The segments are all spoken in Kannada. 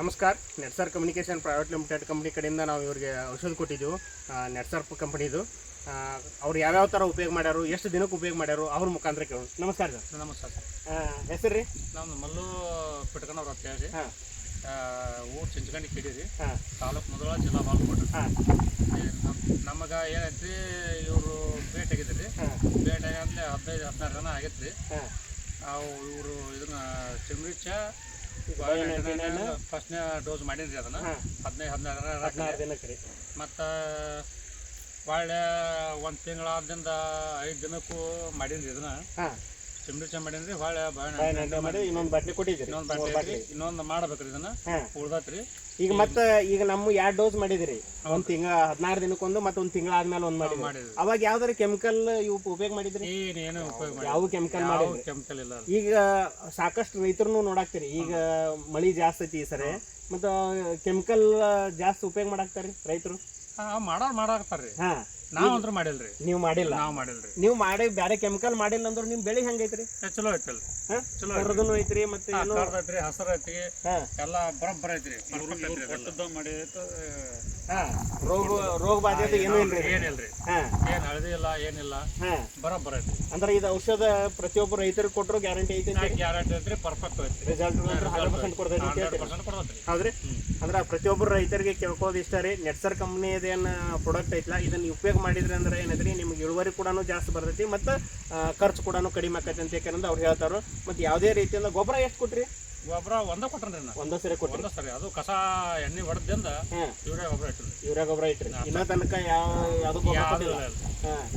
ನಮಸ್ಕಾರ. Netsurf communication private limited company ಕಡೆಯಿಂದ ನಾವು ಇವ್ರಿಗೆ ಔಷಧ ಕೊಟ್ಟಿದ್ದೆವು. ನೆಟ್ಸರ್ ಕಂಪ್ನಿದು ಅವ್ರು ಯಾವ್ಯಾವ ಥರ ಉಪಯೋಗ ಮಾಡ್ಯಾರು ಎಷ್ಟು ದಿನಕ್ಕೆ ಉಪಯೋಗ ಮಾಡ್ಯಾರು ಅವ್ರ ಮುಖಾಂತರ ಕೇಳೋಣ. ನಮಸ್ಕಾರ ಸರ್. ನಮಸ್ಕಾರ ಸರ್. ಹೆಸರು ರೀ? ನಮ್ದು ಮಲ್ಲು ಪಿಟ್ಕನವ್ರ ಅಂತ ಹೇಳಿ ಹಾಂ. ಊರು ಚಿಂಚಗಂಡಿ ಕಿಡೀರಿ ಹಾಂ. ತಾಲೂಕು ಮೊದಲ ಜಿಲ್ಲಾ ಬಾಲ್ಕೋಟ ಹಾಂ. ನಮಗೆ ಏನೈತಿ ಇವರು ಭೇಟಿ ಆಗಿದ್ರಿ ಭೇಟಿ ಆಗಂದ್ರೆ ಹದಿನೈದು ಹದಿನಾರು ಜನ ಆಗೈತ್ರಿ. ಹಾಂ. ಇವರು ಇದನ್ನ ಚಿಮ್ರಿಚ ಫಸ್ಟ್ನೇ ಡೋಸ್ ಮಾಡಿದ್ರಿ ಅದನ್ನ? ಹದಿನೈದು ಹದಿನಾರು ಹದಿನಾರು ದಿನಕ್ಕೆ ರೀ. ಮತ್ತು ಒಳ್ಳೆ ಒಂದು ತಿಂಗಳಾದ್ರಿಂದ ಐದು ದಿನಕ್ಕೂ ಮಾಡಿದ್ರಿ ಇದನ್ನ. ಹಾಂ ಚಿಮ್ರಿಚ ಮಾಡೀನಿ ಹೊಳ್ಳೆ ಬಯೋನೈಟಿ ಮಾಡಿ ಇನ್ನೊಂದು ಬಾಟ್ಲಿ ಕೊಟ್ಟಿದ್ರಿ ಇನ್ನೊಂದು ಬಾಟ್ಲಿ ಇನ್ನೊಂದು ಮಾಡ್ಬೇಕ್ರಿ ಇದನ್ನ. ಉಳ್ದತ್ರಿ. ಈಗ ಮತ್ತೆ ಈಗ ನಮ್ಮ ಎರಡ್ ಡೋಸ್ ಮಾಡಿದ್ರಿ ಒಂದ್ ತಿಂಗಳ ಹದಿನಾರು ದಿನಕ್ಕೊಂದು ಮತ್ತೆ ಒಂದ್ ತಿಂಗಳ ಆದ್ಮೇಲೆ ಒಂದ್ ಮಾಡಿದ್ರಿ ಅವಾಗ ಯಾವ್ದಾರ ಕೆಮಿಕಲ್ ಇವು ಉಪಯೋಗ ಮಾಡಿದ್ರಿ ಏನೇನು ಉಪಯೋಗ ಯಾವ ಕೆಮಿಕಲ್ ಮಾಡಿದ್ರಿ ಕೆಮಿಕಲ್ ಇಲ್ಲ ಈಗ ಸಾಕಷ್ಟು ರೈತರು ನೋಡಾಕ್ತಿರಿ. ಈಗ ಮಳಿ ಜಾಸ್ತಿ ಐತಿ ಈ ಸರಿ. ಮತ್ತ ಕೆಮಿಕಲ್ ಜಾಸ್ತಿ ಉಪಯೋಗ ಮಾಡಾಕ್ತಾರಿ ರೈತರು? ಮಾಡೋರ್ ಮಾಡಾಕತ್ತಾರ್ರಿ ಹಾ. ನಾವ್ ಅಂದ್ರ ಮಾಡಿಲ್ರಿ. ನೀವು ಮಾಡಿಲ್ಲ. ನಾವ್ ಮಾಡಿಲ್ರಿ. ನೀವು ಮಾಡಿ ಬೇರೆ ಕೆಮಿಕಲ್ ಮಾಡಿಲ್ಲ ಅಂದ್ರೆ ನಿಮ್ ಬೆಳೆ ಹೆಂಗೈತ್ರಿ ಏ, ಚಲೋ ಐತಲ್ ಚಲೋ ಚಲೋ ಕರ್ದನು ಐತ್ರಿ ಮತ್ತೆ ಏನು? ಐತ್ರಿ ಹಸರ್ ಐತಿ ಎಲ್ಲಾ ಎಲ್ಲ ಬರೋಬ್ಬರ ಐತ್ರಿ. ಮಾಡಿ ಹಾ ರೋಗ ರೋಗ ಬಾಧೆ ಏನು ಇಲ್ರಿ. ಏನಿಲ್ರಿ. ಹಾ. ಏನ್ ಹಳದಿ ಇಲ್ಲ ಏನಿಲ್ಲ. ಹಾ. ಬರೋಬ್ಬರ ಐತಿ ಅಂದ್ರೆ ಇದು ಔಷಧ ಪ್ರತಿಯೊಬ್ಬರು ರೈತರಿಗೆ ಕೊಟ್ಟರು ಗ್ಯಾರಂಟಿ ಐತಿ ಗ್ಯಾರಂಟಿ ಐತ್ರಿ ಪರ್ಫೆಕ್ಟ್ ಐತಿ ರಿಸಲ್ಟ್ ಹಂಡ್ರೆಡ್ ಪರ್ಸೆಂಟ್ ಕೊಡ್ತೈತಿ ಹಂಡ್ರೆಡ್ ಪರ್ಸೆಂಟ್ ಹೌದ್ರಿ? ಅಂದ್ರೆ ಪ್ರತಿಯೊಬ್ಬರು ರೈತರಿಗೆ ಕೇಳ್ಕೊಳ್ಳೋದು ಇಷ್ಟ ರೀ. ನೆಟ್ಸರ್ ಕಂಪ್ನಿದೇನು ಪ್ರಾಡಕ್ಟ್ ಐತಲ್ಲ ಇದನ್ನ ಉಪಯೋಗ ಮಾಡಿದ್ರೆ ಅಂದ್ರೆ ಏನೈತ್ರಿ? ನಿಮ್ಗೆ ಇಳುವರಿ ಕೂಡ ಜಾಸ್ತಿ ಬರ್ತೈತಿ ಮತ್ತು ಖರ್ಚು ಕೂಡ ಕಡಿಮೆ ಆಕೈತಿ ಅಂತ ಯಾಕಂದ್ರೆ ಅವ್ರು ಹೇಳ್ತಾರು ಮತ್ತು ಯಾವುದೇ ರೀತಿಯಿಂದ ಗೊಬ್ಬರ ಎಷ್ಟು ಕೊಟ್ರಿ? ಗೊಬ್ಬರ ಒಂದ ಕೊಟ್ಟನ್ರಿ ನಾ ಒಂದೇ ಸರಿ ಕೊಟ್ರಿ. ಒಂದ ಸರಿ. ಅದು ಕಸ ಎಣ್ಣೆ ಹೊಡೆದಿಂದ ಯೂರಿಯಾ ಇವ್ರೇ ಗೊಬ್ಬರ ಇಟ್ಟಿರಿ ಯೂರಿಯಾ ಗೊಬ್ಬರ ಇಟ್ಟಿರಿ ಇನ್ನ ತನಕ ಯಾವ ಯಾವ್ದು ಯಾವ್ದು ಇಲ್ಲ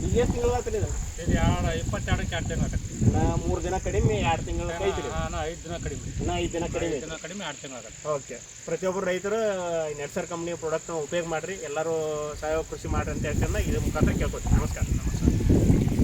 ಈಗ ಎಷ್ಟು ತಿಂಗಳು ಆತ್ರಿ ಇದು? ಇದು ಎರಡು ಇಪ್ಪತ್ತೆರಡಕ್ಕೆ ಎರಡು ತಿಂಗಳು ಆಗತ್ತೆ ನಾ ಮೂರು ದಿನ ಕಡಿಮೆ ಎರಡು ತಿಂಗಳು ಐತ್ರಿ. ನಾ ಐದು ದಿನ ಕಡಿಮೆ. ನಾ ಐದು ದಿನ ಕಡಿಮೆ ದಿನ ಕಡಿಮೆ ಎರಡು ತಿಂಗಳು ಆಗತ್ತೆ ಓಕೆ. ಪ್ರತಿಯೊಬ್ಬರು ರೈತರು ನೆಟ್ಸರ್ ಕಂಪ್ನಿ ಪ್ರಾಡಕ್ಟ್ನ ಉಪಯೋಗ ಮಾಡ್ರಿ. ಎಲ್ಲರೂ ಸಾವಯವ ಕೃಷಿ ಮಾಡ್ರಿ ಅಂತ ಹೇಳ್ಕೊಂಡು ಇದ್ರ ಮುಖಾಂತರ ಕೇಳ್ಕೊತೀವಿ ನಮಸ್ಕಾರ. ನಮಸ್ಕಾರ.